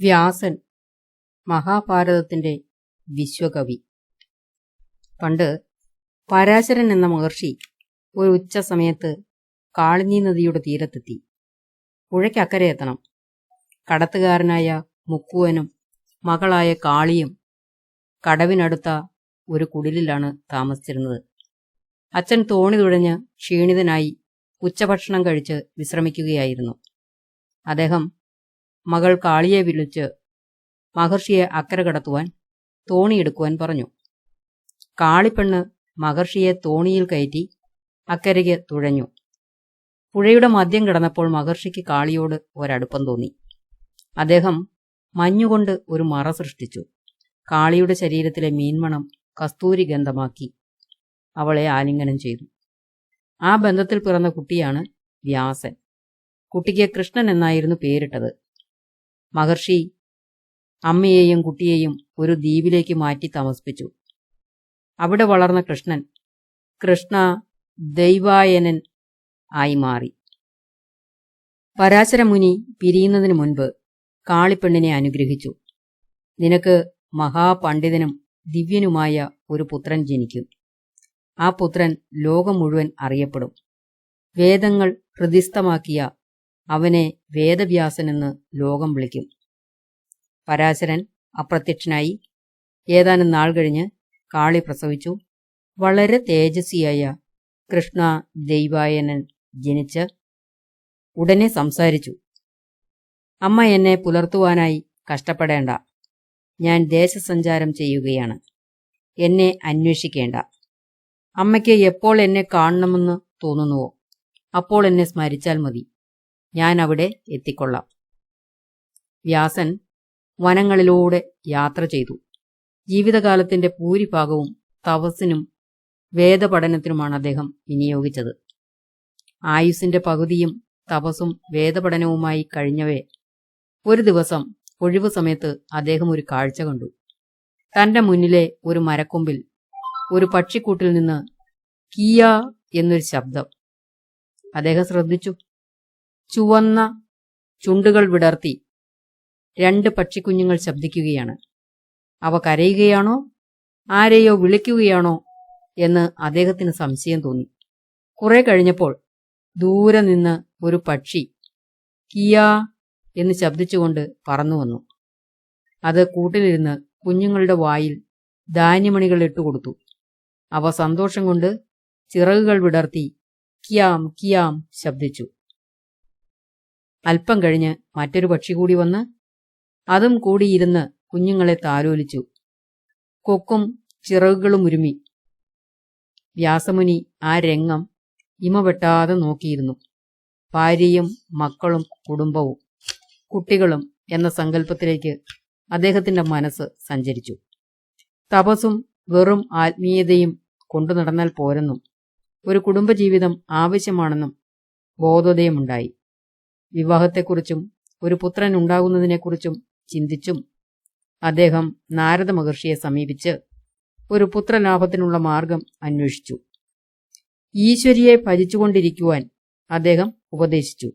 വ്യാസൻ മഹാഭാരതത്തിന്റെ വിശ്വകവി. പണ്ട് പരാശരൻ എന്ന മഹർഷി ഒരു ഉച്ച സമയത്ത് കാളിനി നദിയുടെ തീരത്തെത്തി. പുഴയ്ക്കക്കരെ എത്തണം. കടത്തുകാരനായ മുക്കുവനും മകളായ കാളിയും കടവിനടുത്ത ഒരു കുടിലിലാണ് താമസിച്ചിരുന്നത്. അച്ഛൻ തോണി തുഴഞ്ഞ് ക്ഷീണിതനായി ഉച്ചഭക്ഷണം കഴിച്ച് വിശ്രമിക്കുകയായിരുന്നു. അദ്ദേഹം മകൾ കാളിയെ വിളിച്ച് മഹർഷിയെ അക്കരെ കടത്തുവാൻ തോണിയെടുക്കുവാൻ പറഞ്ഞു. കാളിപ്പെണ്ണ് മഹർഷിയെ തോണിയിൽ കയറ്റി അക്കരയ്ക്ക് തുഴഞ്ഞു. പുഴയുടെ മദ്യം കിടന്നപ്പോൾ മഹർഷിക്ക് കാളിയോട് ഒരടുപ്പം തോന്നി. അദ്ദേഹം മഞ്ഞുകൊണ്ട് ഒരു മറ സൃഷ്ടിച്ചു. കാളിയുടെ ശരീരത്തിലെ മീൻമണം കസ്തൂരി ഗന്ധമാക്കി അവളെ ആലിംഗനം ചെയ്തു. ആ ബന്ധത്തിൽ പിറന്ന കുട്ടിയാണ് വ്യാസൻ. കുട്ടിക്ക് കൃഷ്ണൻ എന്നായിരുന്നു പേരിട്ടത്. മഹർഷി അമ്മയെയും കുട്ടിയെയും ഒരു ദ്വീപിലേക്ക് മാറ്റി താമസിപ്പിച്ചു. അവിടെ വളർന്ന കൃഷ്ണൻ കൃഷ്ണ ദൈവായനൻ ആയി മാറി. പരാശരമുനി പിരിയുന്നതിനു മുൻപ് കാളിപ്പെണ്ണിനെ അനുഗ്രഹിച്ചു. നിനക്ക് മഹാപണ്ഡിതനും ദിവ്യനുമായ ഒരു പുത്രൻ ജനിക്കും. ആ പുത്രൻ ലോകം മുഴുവൻ അറിയപ്പെടും. വേദങ്ങൾ ഹൃദിസ്ഥമാക്കിയ അവനെ വേദവ്യാസനെന്ന് ലോകം വിളിക്കും. പരാശരൻ അപ്രത്യക്ഷനായി ഏതാനും നാൾ കഴിഞ്ഞ് കാളി പ്രസവിച്ചു. വളരെ തേജസ്വിയായ കൃഷ്ണ ദൈവായനൻ ജനിച്ച് ഉടനെ സംസാരിച്ചു. അമ്മ എന്നെ പുലർത്തുവാനായി കഷ്ടപ്പെടേണ്ട. ഞാൻ ദേശസഞ്ചാരം ചെയ്യുകയാണ്. എന്നെ അന്വേഷിക്കേണ്ട. അമ്മയ്ക്ക് എപ്പോൾ എന്നെ കാണണമെന്ന് തോന്നുന്നുവോ? അപ്പോൾ എന്നെ സ്മരിച്ചാൽ മതി. ഞാൻ അവിടെ എത്തിക്കൊള്ളാം. വ്യാസൻ വനങ്ങളിലൂടെ യാത്ര ചെയ്തു. ജീവിതകാലത്തിന്റെ ഭൂരിഭാഗവും തപസ്സിനും വേദപഠനത്തിനുമാണ് അദ്ദേഹം വിനിയോഗിച്ചത്. ആയുസിന്റെ പകുതിയും തപസ്സും വേദപഠനവുമായി കഴിഞ്ഞവേ ഒരു ദിവസം ഒഴിവു സമയത്ത് അദ്ദേഹം ഒരു കാഴ്ച കണ്ടു. തന്റെ മുന്നിലെ ഒരു മരക്കൊമ്പിൽ ഒരു പക്ഷിക്കൂട്ടിൽ നിന്ന് കിയ എന്നൊരു ശബ്ദം. അദ്ദേഹം ശ്രദ്ധിച്ചു. ചുവന്ന ചുണ്ടുകൾ വിടർത്തി രണ്ട് പക്ഷിക്കുഞ്ഞുങ്ങൾ ശബ്ദിക്കുകയാണ്. അവ കരയുകയാണോ? ആരെയോ വിളിക്കുകയാണോ? എന്ന് അദ്ദേഹത്തിന് സംശയം തോന്നി. കുറെ കഴിഞ്ഞപ്പോൾ ദൂരെ നിന്ന് ഒരു പക്ഷി കിയാ എന്ന് ശബ്ദിച്ചുകൊണ്ട് പറന്നു വന്നു. അത് കൂട്ടിലിരുന്ന് കുഞ്ഞുങ്ങളുടെ വായിൽ ധാന്യമണികൾ ഇട്ടുകൊടുത്തു അവ സന്തോഷം കൊണ്ട് ചിറകുകൾ വിടർത്തി കിയാം കിയാം ശബ്ദിച്ചു. അല്പം കഴിഞ്ഞ് മറ്റൊരു പക്ഷി കൂടി വന്ന് അതും കൂടിയിരുന്ന് കുഞ്ഞുങ്ങളെ താലോലിച്ചു. കൊക്കും ചിറകുകളും ഉരുമി. വ്യാസമുനി ആ രംഗം ഇമവെട്ടാതെ നോക്കിയിരുന്നു. ഭാര്യയും മക്കളും കുടുംബവും കുട്ടികളും എന്ന സങ്കല്പത്തിലേക്ക് അദ്ദേഹത്തിന്റെ മനസ്സ് സഞ്ചരിച്ചു. തപസ്സും വെറും ആത്മീയതയും കൊണ്ടു നടന്നാൽ പോരെന്നും ഒരു കുടുംബജീവിതം ആവശ്യമാണെന്നും ബോധോദയമുണ്ടായി. വിവാഹത്തെക്കുറിച്ചും ഒരു പുത്രൻ ഉണ്ടാകുന്നതിനെക്കുറിച്ചും ചിന്തിച്ചും അദ്ദേഹം നാരദ മഹർഷിയെ സമീപിച്ച് ഒരു പുത്രലാഭത്തിനുള്ള മാർഗം അന്വേഷിച്ചു. ഈശ്വരിയെ ഭജിച്ചുകൊണ്ടിരിക്കുവാൻ അദ്ദേഹം ഉപദേശിച്ചു.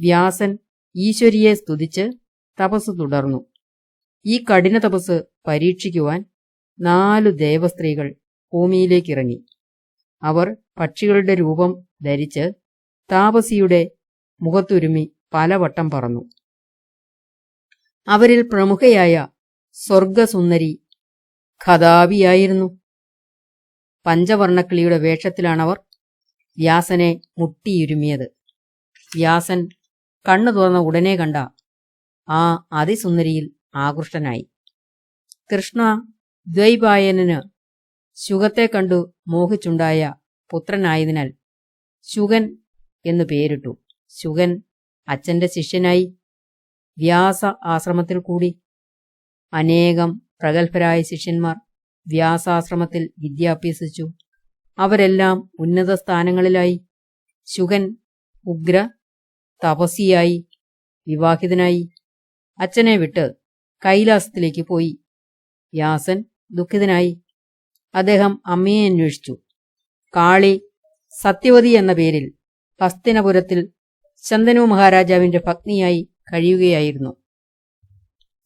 വ്യാസൻ ഈശ്വരിയെ സ്തുതിച്ച് തപസ് തുടർന്നു. ഈ കഠിന തപസ് പരീക്ഷിക്കുവാൻ നാലു ദേവസ്ത്രീകൾ ഭൂമിയിലേക്കിറങ്ങി. അവർ പക്ഷികളുടെ രൂപം ധരിച്ച് താപസിയുടെ മുഖത്തുരുമി പലവട്ടം പറന്നു. അവരിൽ പ്രമുഖയായ സ്വർഗസുന്ദരി ഖദാബിയായിരുന്നു പഞ്ചവർണക്കിളിയുടെ വേഷത്തിലാണവർ വ്യാസനെ മുട്ടിയുരുമിയത്. വ്യാസൻ കണ്ണു തുറന്ന ഉടനെ കണ്ട ആ അതിസുന്ദരിയിൽ ആകൃഷ്ടനായി. കൃഷ്ണ ദ്വൈപായനന് ശുഗത്തെ കണ്ടു മോഹിച്ചുണ്ടായ പുത്രനായതിനാൽ ശുഗൻ എന്നു പേരിട്ടു. ശുഗൻ അച്ഛന്റെ ശിഷ്യനായി വ്യാസ ആശ്രമത്തിൽ കൂടി അനേകം പ്രഗത്ഭരായ ശിഷ്യന്മാർ വ്യാസാശ്രമത്തിൽ വിദ്യാഭ്യസിച്ചു. അവരെല്ലാം ഉന്നത സ്ഥാനങ്ങളിലായി ശുഗൻ ഉഗ്ര തപസിയായി വിവാഹിതനായി അച്ഛനെ വിട്ട് കൈലാസത്തിലേക്ക് പോയി. വ്യാസൻ ദുഃഖിതനായി. അദ്ദേഹം അമ്മയെ അന്വേഷിച്ചു. കാളി സത്യവതി എന്ന പേരിൽ ഹസ്തിനപുരത്തിൽ ശന്തനു മഹാരാജാവിന്റെ പത്നിയായി കഴിയുകയായിരുന്നു.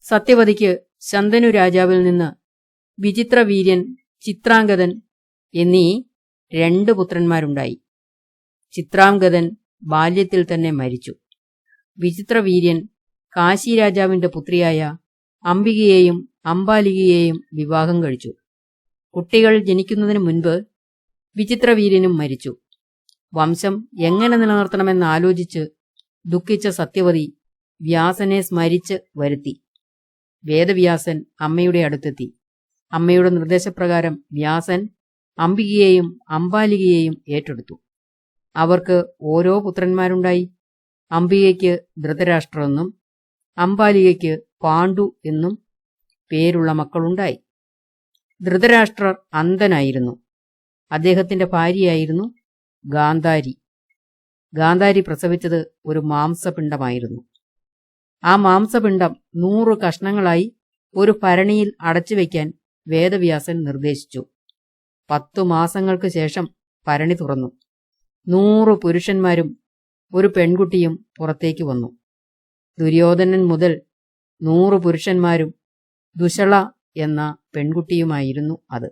സത്യവതിക്ക് ശന്തനു രാജാവിൽ നിന്ന് വിചിത്രവീര്യൻ ചിത്രാംഗതൻ എന്നീ രണ്ട് പുത്രന്മാരുണ്ടായി. ചിത്രാംഗതൻ ബാല്യത്തിൽ തന്നെ മരിച്ചു. വിചിത്രവീര്യൻ കാശി രാജാവിന്റെ പുത്രിയായ അംബികയെയും അംബാലികയെയും വിവാഹം കഴിച്ചു. കുട്ടികൾ ജനിക്കുന്നതിന് മുൻപ് വിചിത്രവീര്യനും മരിച്ചു. വംശം എങ്ങനെ നിലനിർത്തണമെന്ന് ആലോചിച്ച് ദുഃഖിച്ച സത്യവതി വ്യാസനെ സ്മരിച്ച് വരുത്തി. വേദവ്യാസൻ അമ്മയുടെ അടുത്തെത്തി. അമ്മയുടെ നിർദ്ദേശപ്രകാരം വ്യാസൻ അംബികയെയും അംബാലികയെയും ഏറ്റെടുത്തു. അവർക്ക് ഓരോ പുത്രന്മാരുണ്ടായി. അംബികയ്ക്ക് ധൃതരാഷ്ട്രമെന്നും അംബാലികയ്ക്ക് പാണ്ഡു എന്നും പേരുള്ള മക്കളുണ്ടായി. ധൃതരാഷ്ട്രർ അന്ധനായിരുന്നു. അദ്ദേഹത്തിന്റെ ഭാര്യയായിരുന്നു ഗാന്ധാരി. ഗാന്ധാരി പ്രസവിച്ചത് ഒരു മാംസപിണ്ഡമായിരുന്നു. ആ മാംസപിണ്ഡം നൂറ് കഷ്ണങ്ങളായി ഒരു ഭരണിയിൽ അടച്ചുവെക്കാൻ വേദവ്യാസൻ നിർദ്ദേശിച്ചു. പത്തു മാസങ്ങൾക്ക് ശേഷം ഭരണി തുറന്നു. നൂറ് പുരുഷന്മാരും ഒരു പെൺകുട്ടിയും പുറത്തേക്ക് വന്നു. ദുര്യോധനൻ മുതൽ നൂറ് പുരുഷന്മാരും ദുശള എന്ന പെൺകുട്ടിയുമായിരുന്നു അത്.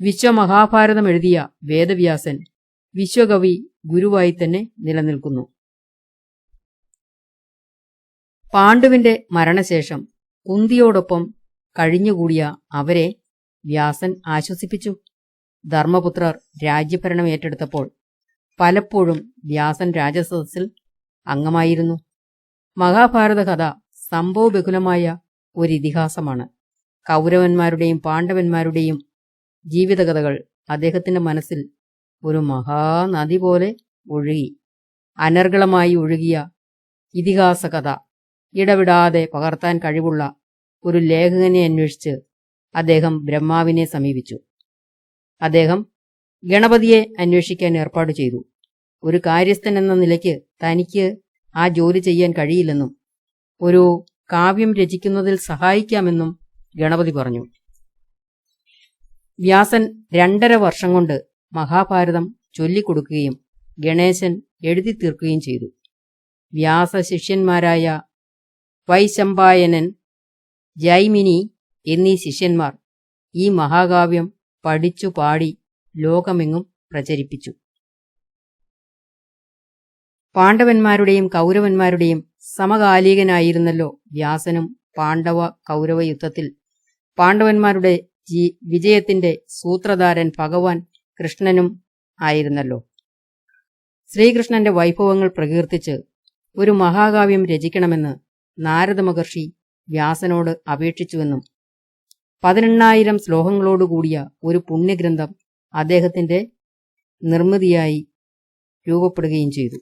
വിശ്വമഹാഭാരതം എഴുതിയ വേദവ്യാസൻ വിശ്വകവി ഗുരുവായി തന്നെ നിലനിൽക്കുന്നു. പാണ്ഡുവിന്റെ മരണശേഷം കുന്തിയോടൊപ്പം കഴിഞ്ഞുകൂടിയ അവരെ വ്യാസൻ ആശ്വസിപ്പിച്ചു. ധർമ്മപുത്രർ രാജ്യഭരണം ഏറ്റെടുത്തപ്പോൾ പലപ്പോഴും വ്യാസൻ രാജസദസ്സിൽ അംഗമായിരുന്നു. മഹാഭാരത കഥ സംഭവബഹുലമായ ഒരിതിഹാസമാണ്. കൗരവന്മാരുടെയും പാണ്ഡവന്മാരുടെയും ജീവിതകഥകൾ അദ്ദേഹത്തിന്റെ മനസ്സിൽ ഒരു മഹാനദി പോലെ ഒഴുകി. അനർഗളമായി ഒഴുകിയ ഇതിഹാസ കഥ ഇടവിടാതെ പകർത്താൻ കഴിവുള്ള ഒരു ലേഖകനെ അന്വേഷിച്ച് അദ്ദേഹം ബ്രഹ്മാവിനെ സമീപിച്ചു. അദ്ദേഹം ഗണപതിയെ അന്വേഷിക്കാൻ ഏർപ്പാട് ചെയ്തു. ഒരു കാര്യസ്ഥൻ എന്ന നിലയ്ക്ക് തനിക്ക് ആ ജോലി ചെയ്യാൻ കഴിയില്ലെന്നും ഒരു കാവ്യം രചിക്കുന്നതിൽ സഹായിക്കാമെന്നും ഗണപതി പറഞ്ഞു. വ്യാസൻ രണ്ടര വർഷം കൊണ്ട് മഹാഭാരതം ചൊല്ലിക്കൊടുക്കുകയും ഗണേശൻ എഴുതി തീർക്കുകയും ചെയ്തു. വ്യാസ ശിഷ്യന്മാരായ വൈശമ്പായനൻ ജൈമിനി എന്നീ ശിഷ്യന്മാർ ഈ മഹാകാവ്യം പഠിച്ചു പാടി ലോകമെങ്ങും പ്രചരിപ്പിച്ചു. പാണ്ഡവന്മാരുടെയും കൗരവന്മാരുടെയും സമകാലികനായിരുന്നല്ലോ വ്യാസനും പാണ്ഡവ കൗരവ യുദ്ധത്തിൽ പാണ്ഡവന്മാരുടെ വിജയത്തിന്റെ സൂത്രധാരൻ ഭഗവാൻ കൃഷ്ണനും ആയിരുന്നല്ലോ. ശ്രീകൃഷ്ണന്റെ വൈഭവങ്ങൾ പ്രകീർത്തിച്ച് ഒരു മഹാകാവ്യം രചിക്കണമെന്ന് നാരദ മഹർഷി വ്യാസനോട് അപേക്ഷിച്ചുവെന്നും പതിനെണ്ണായിരം ശ്ലോകങ്ങളോടുകൂടിയ ഒരു പുണ്യഗ്രന്ഥം അദ്ദേഹത്തിന്റെ നിർമ്മിതിയായി രൂപപ്പെടുകയും ചെയ്തു.